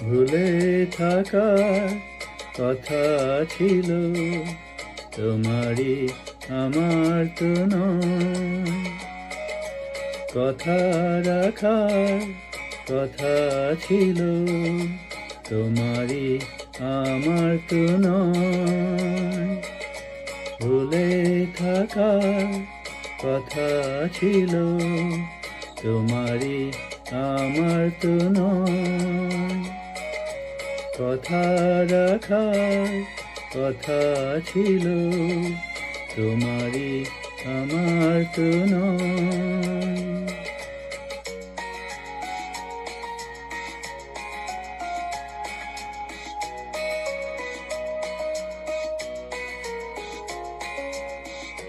ভুলে থাকার কথা ছিল। তোমারই আমার তো কথা রাখার কথা ছিল। তোমারই আমার তো ভুলে থাকার কথা ছিল। তোমারই আমার তো নয়। কথা রাখার কথা ছিল তোমারই আমার তো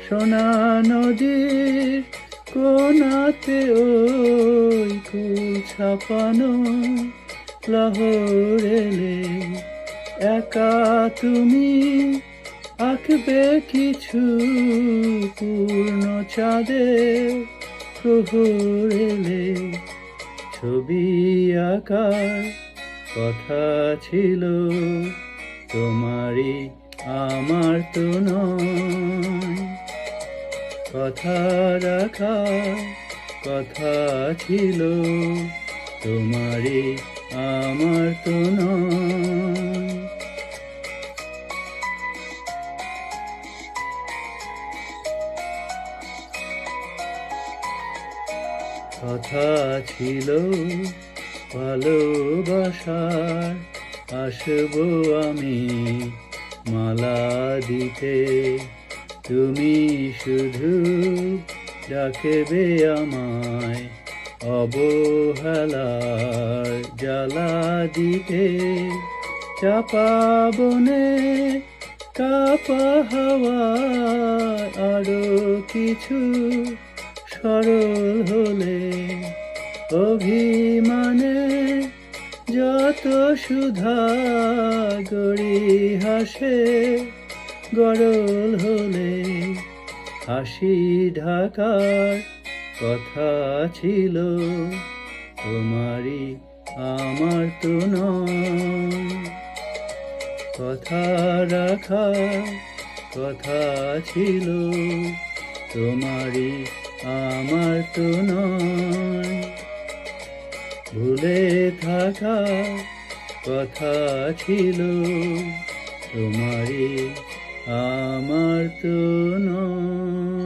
সোনা নদীর কোনাতে ওই কুল ছাপানো লহর একা তুমি আঁকবে কিছু পূর্ণ চাঁদে প্রহর এলে। ছবি আঁকার কথা ছিল, তোমারই আমার তো কথা রাখা কথা ছিল, তোমারই আমার তো কথা ছিল ভালোবাসার আসব আমি মালা দিতে। তুমি শুধু ডাকবে আমায়। অবহেলার জ্বালা দিতে চাপা বনে কাপা হাওয়া আরও কিছু সরল হলে অভিমানে যত সুধা গড়ি হাসে, গরল হলে হাসি ঢাকার কথা ছিল, তোমারই আমার তো কথা রাখা, কথা ছিল, তোমারই আমার তো ভুলে থাকা কথা ছিল, তোমারই আমার তো নয়।